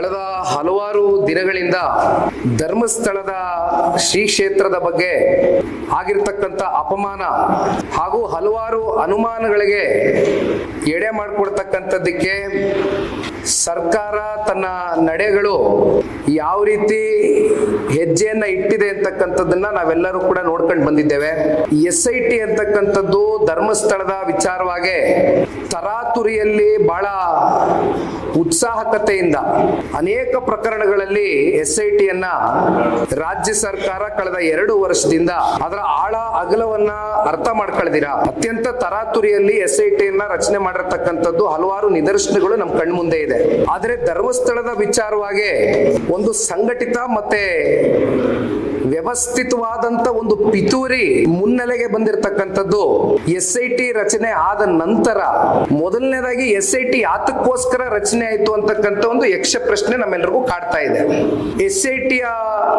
ಕಳೆದ ಹಲವಾರು ದಿನಗಳಿಂದ ಧರ್ಮಸ್ಥಳದ ಶ್ರೀ ಕ್ಷೇತ್ರದ ಬಗ್ಗೆ ಆಗಿರ್ತಕ್ಕಂಥ ಅಪಮಾನ ಹಾಗೂ ಹಲವಾರು ಅನುಮಾನಗಳಿಗೆ ಎಡೆ ಮಾಡಿಕೊಡ್ತಕ್ಕಂಥದ್ದಕ್ಕೆ ಸರ್ಕಾರ ತನ್ನ ನಡೆಗಳು ಯಾವ ರೀತಿ ಹೆಜ್ಜೆಯನ್ನ ಇಟ್ಟಿದೆ ಅಂತಕ್ಕಂಥದ್ದನ್ನ ನಾವೆಲ್ಲರೂ ಕೂಡ ನೋಡ್ಕೊಂಡು ಬಂದಿದ್ದೇವೆ. ಎಸ್ ಐ ಟಿ ಅಂತಕ್ಕಂಥದ್ದು ಧರ್ಮಸ್ಥಳದ ವಿಚಾರವಾಗಿ ತರಾತುರಿಯಲ್ಲಿ ಬಹಳ ಉತ್ಸಾಹಕತೆಯಿಂದ ಅನೇಕ ಪ್ರಕರಣಗಳಲ್ಲಿ ಎಸ್ ಐ ಟಿಯನ್ನ ರಾಜ್ಯ ಸರ್ಕಾರ ಕಳೆದ ಎರಡು ವರ್ಷದಿಂದ ಅದರ ಆಳ ಅಗಲವನ್ನ ಅರ್ಥ ಮಾಡ್ಕೊಳ್ದಿರ. ಅತ್ಯಂತ ತರಾತುರಿಯಲ್ಲಿ ಎಸ್ ಐ ಟಿಯನ್ನ ರಚನೆ ಮಾಡಿರತಕ್ಕಂಥದ್ದು ಹಲವಾರು ನಿದರ್ಶನಗಳು ನಮ್ಮ ಕಣ್ಮುಂದೆ ಇದೆ. ಆದರೆ ಧರ್ಮಸ್ಥಳದ ವಿಚಾರವಾಗಿ ಒಂದು ಸಂಘಟಿತ ಮತ್ತೆ ವ್ಯವಸ್ಥಿತವಾದಂತ ಒಂದು ಪಿತೂರಿ ಮುನ್ನೆಲೆಗೆ ಬಂದಿರತಕ್ಕಂಥದ್ದು ಎಸ್ ಐ ಟಿ ರಚನೆ ಆದ ನಂತರ ಮೊದಲನೇದಾಗಿ ಎಸ್ ಐ ಟಿ ಯಾತಕ್ಕೋಸ್ಕರ ರಚನೆ ಆಯಿತು ಅಂತಕ್ಕಂಥ ಒಂದು ಯಕ್ಷ ಪ್ರಶ್ನೆ ನಮ್ಮೆಲ್ಲರಿಗೂ ಕಾಡ್ತಾ ಇದೆ. S I ಟಿಯ